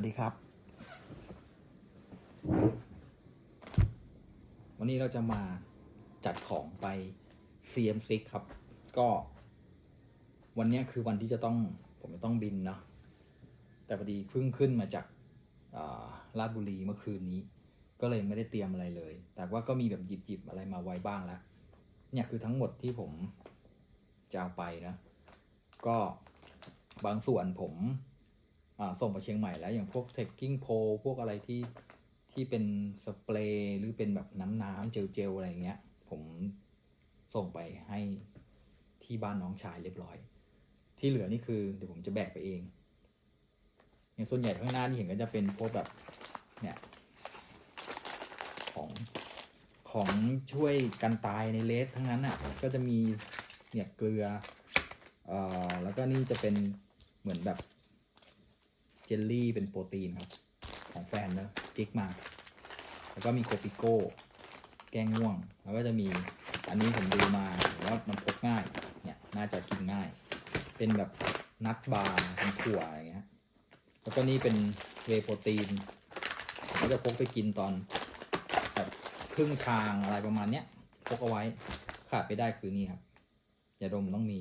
วัสดีครับ วันนี้เราจะมาจัดของไป CM6 ครับ ก็ วันนี้คือวันที่จะต้องผมจะต้องบินเนาะแต่พอดีเพิ่งขึ้นมาจากาลาดบุรีเมื่อคืนนี้ ก็เลยไม่ได้เตรียมอะไรเลย แต่ว่าก็มีแบบหยิบๆอะไรมาไว้บ้างแล้ว เนี่ยคือทั้งหมดที่ผมจะเอาไปนะ ก็บางส่วนผม ส่งไปเชียงใหม่แล้ว อย่างพวกเทคกิ้งโพพวกอะไรที่ที่เป็นสเปรย์หรือเป็นแบบน้ำน้ำๆเจลอะไรอย่างเงี้ย ผมส่งไปให้ที่บ้านน้องชายเรียบร้อย ที่เหลือนี่คือเดี๋ยวผมจะแบกไปเองอย่างส่วนใหญ่ข้างหน้าที่เห็นก็จะเป็นพวกแบบเนี่ยของของช่วยกันตายในเลสทั้งนั้นอะก็จะมีเนี่ยเกลือเอ่อแล้วก็นี่จะเป็นเหมือนแบบ เจลลี่เป็นโปรตีนครับ ของแฟนเนอะจิกมา แล้วก็มีโคปิโก้ แก้ง่วง แล้วก็จะมีอันนี้ผมดูมาว่ามันพกง่าย เนี่ย น่าจะกินง่าย เป็นแบบนัทบาร์เป็นถั่วอะไรเงี้ย แล้วก็นี่เป็นเวโปรตีนผมก็จะพกไปกินตอนแบบครึ่งทางอะไรประมาณเนี้ยพกเอาไว้ขาดไปได้คือนี่ครับยาดมต้องมี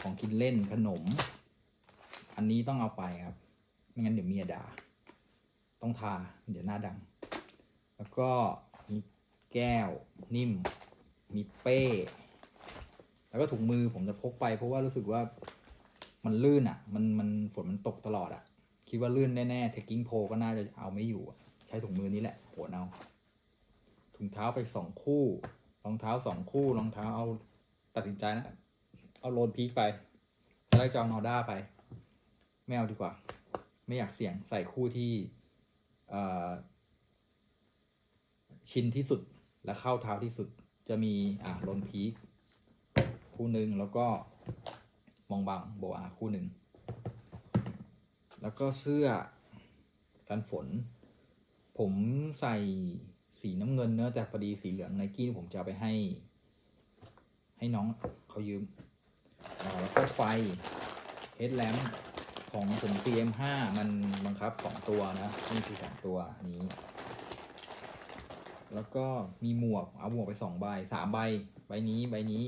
ของกินเล่นขนม อันนี้ต้องเอาไปครับ ไม่งั้นเดี๋ยวเมียด่า ต้องทา เดี๋ยวหน้าดำแล้วก็มีแก้วนิ่ม มีเป้ แล้วก็ถุงมือผมจะพกไป เพราะว่ารู้สึกว่ามันลื่นอะ มันมันฝนมันตกตลอดอะ คิดว่าลื่นแน่ๆเทคกิ้งโพก็น่าจะเอาไม่อยู่ ใช้ถุงมือนี้แหละโหนเอา ถุงเท้าไปสองคู่ รองเท้าสองคู่ รองเท้าเอาตัดสินใจนะ เอาโรนพีคไปจะได้จะเอานอด้าไป ไม่เอาดีกว่า ไม่อยากเสี่ยงใส่คู่ที่ชินที่สุดและเข้าเท้าที่สุดจะมีอ่าโรนพีคคู่หนึ่งแล้วก็มองบังโบอาคู่หนึ่งแล้วก็เสื้อกันฝน ผมใส่สีน้ำเงินเนอะแต่พอดีสีเหลืองไนกี้ผมจะไปให้ ให้น้องเขายืมแล้วก็ไฟเฮดแลม ของผม CM5 มันบังคับ2ตัวนะนี่คือ2ตัวนี้ แล้วก็มีหมวกเอาหมวกไป2ใบ3ใบใบนี้ใบนี้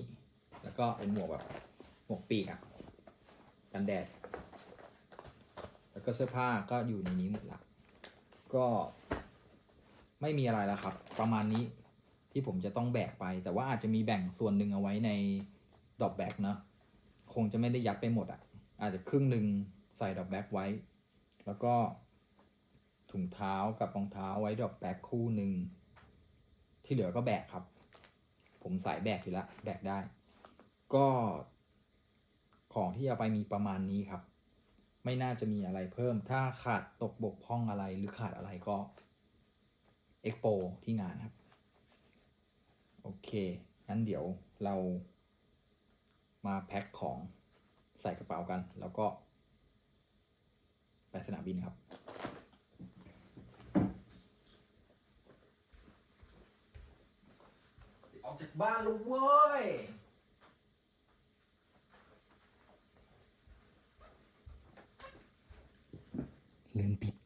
แล้วก็เป็นหมวกแบบหมวกปีกอะ่ะกันแดด แล้วก็เสื้อผ้าก็อยู่ในนี้หมดละก็ไม่มีอะไรแล้วครับ ประมาณนี้ที่ผมจะต้องแบกไป แต่ว่าอาจจะมีแบ่งส่วนหนึ่งเอาไว้ในดอปแบกเนอะคงจะไม่ได้ยัดไปหมดอะ่ะ อาจจะครึ่งหนึ่ง ใส่ดอปแบ็กไว้ แล้วก็ถุงเท้ากับรองเท้าไว้ดอปแบ็กคู่หนึ่งที่เหลือก็แบกครับ ผมสายแบกอยู่ล้วแบกได้ ก็ของที่เอาไปมีประมาณนี้ครับ ไม่น่าจะมีอะไรเพิ่ม ถ้าขาดตกบกพร่องอะไรหรือขาดอะไรก็เอ็กโปที่งานครับ โอเคงั้นเดี๋ยวเรามาแพ็คของใส่กระเป๋ากัน แล้วก็ สนามบินครับออกจากบ้านแล้วเว้ยลืมปิด